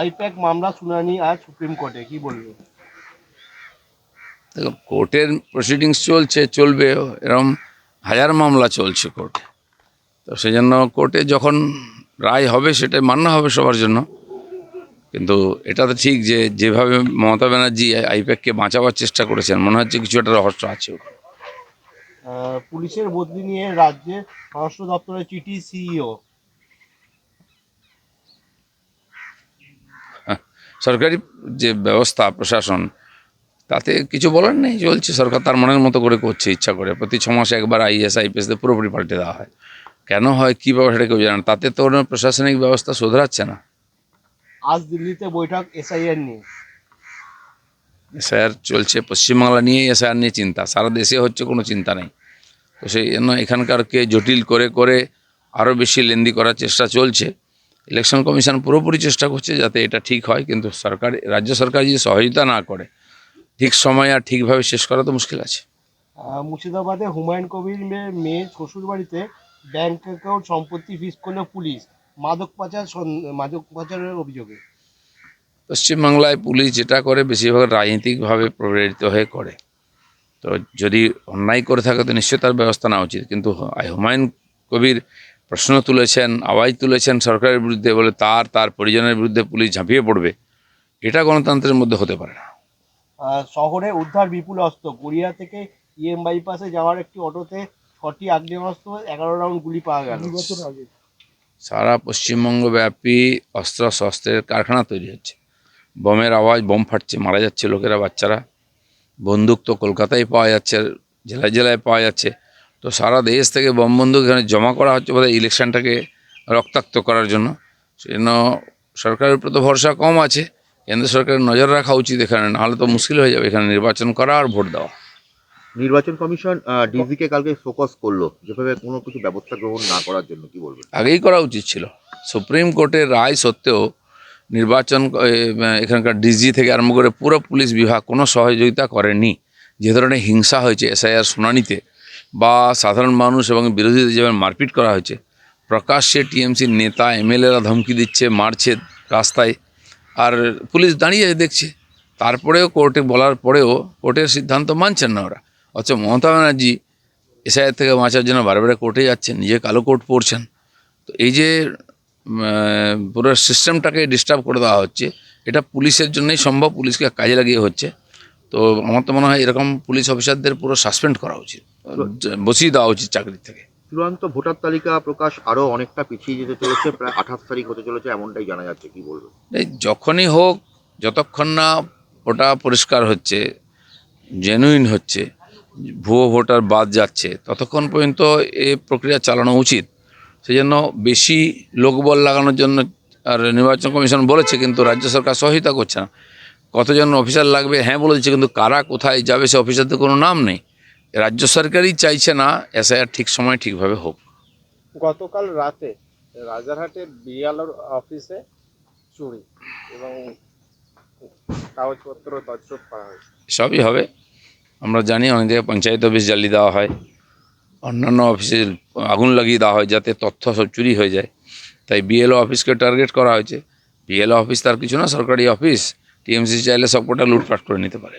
I-PAC মামলা শুনানি আজ সুপ্রিম কোর্টে কি বলবে? দেখো কোর্টের প্রসিডিংস চলছে চলবে এরকম হাজার মামলা চলছে কোর্টে। তো সেই জন্য কোর্টে যখন রায় হবে সেটাই মান্য হবে সবার জন্য। কিন্তু এটা তো ঠিক যে যেভাবে মমতা ব্যানার্জি আইপ্যাককে বাঁচাবার চেষ্টা করেছেন মনে হচ্ছে কিছু একটা রহস্য আছে। পুলিশের বদলি নিয়ে রাজ্যের স্বরাষ্ট্র দপ্তরের চিঠি সিইও। সরকারি যে ব্যবস্থা প্রশাসন তাতে কিছু বলার নেই চলছে। সরকার তার মনের মতো করে করছে ইচ্ছা করে। প্রতি ছ মাসে একবার আইএস আইপিএসদের পুরোপুরি পাল্টে দেওয়া হয়। কেন হয় কী ব্যাপার সেটা কেউ জানে না। তাতে তো ওরা প্রশাসনিক ব্যবস্থা শোধরাচ্ছে না। আজ দিল্লিতে বৈঠক এসআইআর নিয়ে। এসআইআর চলছে পশ্চিমবাংলা নিয়ে এসআইআর নিয়ে চিন্তা। সারা দেশে হচ্ছে কোনো চিন্তা নেই। তো সেই জন্য এখানকারকে জটিল করে করে আরও বেশি লেন্দি করার চেষ্টা চলছে। ইলেকশন কমিশন পুরোপুরি চেষ্টা করছে যাতে এটা ঠিক হয় কিন্তু সরকার রাজ্য সরকার যদি সহযোগিতা না করে ঠিক সময় আর ঠিকভাবে শেষ করা তো মুশকিল আছে। মুর্শিদাবাদে হুমায়ুন কবির মেয়ের শ্বশুর বাড়িতে ব্যাংক অ্যাকাউন্ট সম্পত্তি ফিস করল পুলিশ মাদক পাচার মাদক পাচারের অভিযোগে। পশ্চিমবাংলায় পুলিশ যেটা করে বেশিরভাগ রাজনৈতিকভাবে প্রভাবিত হয়ে করে। তো যদি অন্যায় করে থাকে তো নিশ্চয়ই তার ব্যবস্থা নেওয়া উচিত। কিন্তু হুমায়ুন কবির প্রশ্ন তুলেছেন আওয়াজ তুলেছেন সরকারের বিরুদ্ধে বলে তার তার পরিজনের বিরুদ্ধে পুলিশ ঝাঁপিয়ে পড়বে। এটা গণতন্ত্রের মধ্যে হতে পারে না। শহরে উদ্ধার বিপুল অস্ত্র। গড়িয়া থেকে ইএম বাইপাসে যাওয়ার একটি অটোতে ছটি আগ্নেয়াস্ত্র এগারো রাউন্ড গুলি পাওয়া গেল। বছর আগে। সারা পশ্চিমবঙ্গ ব্যাপী অস্ত্র শস্ত্রের কারখানা তৈরি হচ্ছে। বোমের আওয়াজ বোম ফাটছে মারা যাচ্ছে লোকেরা বাচ্চারা। বন্দুক তো কলকাতায় পাওয়া যাচ্ছে জেলায় জেলায় পাওয়া যাচ্ছে। তো সারা দেশ থেকে বন্দুক এখানে জমা করা হচ্ছে বোধহয় ইলেকশনটাকে রক্তাক্ত করার জন্য। সেজন্য সরকারের উপর তো ভরসা কম আছে। কেন্দ্র সরকারের নজর রাখা উচিত এখানে। নাহলে তো মুশকিল হয়ে যাবে এখানে নির্বাচন করা আর ভোট দেওয়া। নির্বাচন কমিশন ডিজিকে কালকে ফোকাস করল যেভাবে কোনো কিছু ব্যবস্থা গ্রহণ না করার জন্য। কি বলবেন? আগেই করা উচিত ছিল। সুপ্রিম কোর্টের রায় সত্ত্বেও নির্বাচন এখানকার ডিজি থেকে আরম্ভ করে পুরো পুলিশ বিভাগ কোনো সহযোগিতা করেনি। যে ধরনের হিংসা হয়েছে এসআইআর শুনানিতে বা সাধারণ মানুষ এবং বিরোধীদের যেমন মারপিট করা হয়েছে, প্রকাশ্যে টিএমসির নেতা, এমএলএরা ধমকি দিচ্ছে, মারছে রাস্তায়, আর পুলিশ দাঁড়িয়ে দেখছে। তারপরেও কোর্টে বলার পরেও কোর্টের সিদ্ধান্ত মানছেন না ওরা। অথচ মমতা ব্যানার্জি এসআইআর থেকে বাঁচার জন্য বারে বারে কোর্টে যাচ্ছেন, নিজে কালো কোর্ট পড়ছেন তো এই যে পুরো সিস্টেমটাকে ডিস্টার্ব করে দেওয়া হচ্ছে, এটা পুলিশের জন্যই সম্ভব, পুলিশকে কাজে লাগিয়ে হচ্ছে। তো আমার তো মনে হয় এরকম পুলিশ অফিসারদের পুরো সাসপেন্ড করা উচিত। বসিয়ে দেওয়া উচিত চাকরি থেকে। চূড়ান্ত ভোটার তালিকা প্রকাশ আরও অনেকটা পিছিয়ে যেতে চলেছে প্রায় আঠাশ তারিখ হতে চলেছে এমনটাই জানা যাচ্ছে কি বলব? যখনই হোক যতক্ষণ না ওটা পরিষ্কার হচ্ছে জেনুইন হচ্ছে ভুয়ো ভোটার বাদ যাচ্ছে ততক্ষণ পর্যন্ত এ প্রক্রিয়া চালানো উচিত। সেই জন্য বেশি লোকবল লাগানোর জন্য আর নির্বাচন কমিশন বলেছে কিন্তু রাজ্য সরকার সহায়তা করছে না। কতজন অফিসার লাগবে? হ্যাঁ বলে দিচ্ছে কিন্তু কারা কোথায় যাবে সে অফিসারদের কোনো নাম নেই। রাজ্য সরকারই চাইছে না এসআইআর ঠিক সময় ঠিকভাবে হোক। গতকাল রাতে রাজারহাটের বিয়ালোর অফিসে চুরি এবং কাগজপত্র তছরূপ করা হয়েছে। সবই হবে। আমরা জানি অনেক জায়গায় পঞ্চায়েত অফিস জ্বালিয়ে দেওয়া হয়। অন্যান্য অফিসে আগুন লাগিয়ে দেওয়া হয় যাতে তথ্য সব চুরি হয়ে যায়। তাই বিএলও অফিসকে টার্গেট করা হয়েছে। বিএলও অফিস তার কিছু না সরকারি অফিস টিএমসি চাইলে সবকটা লুটপাট করে নিতে পারে।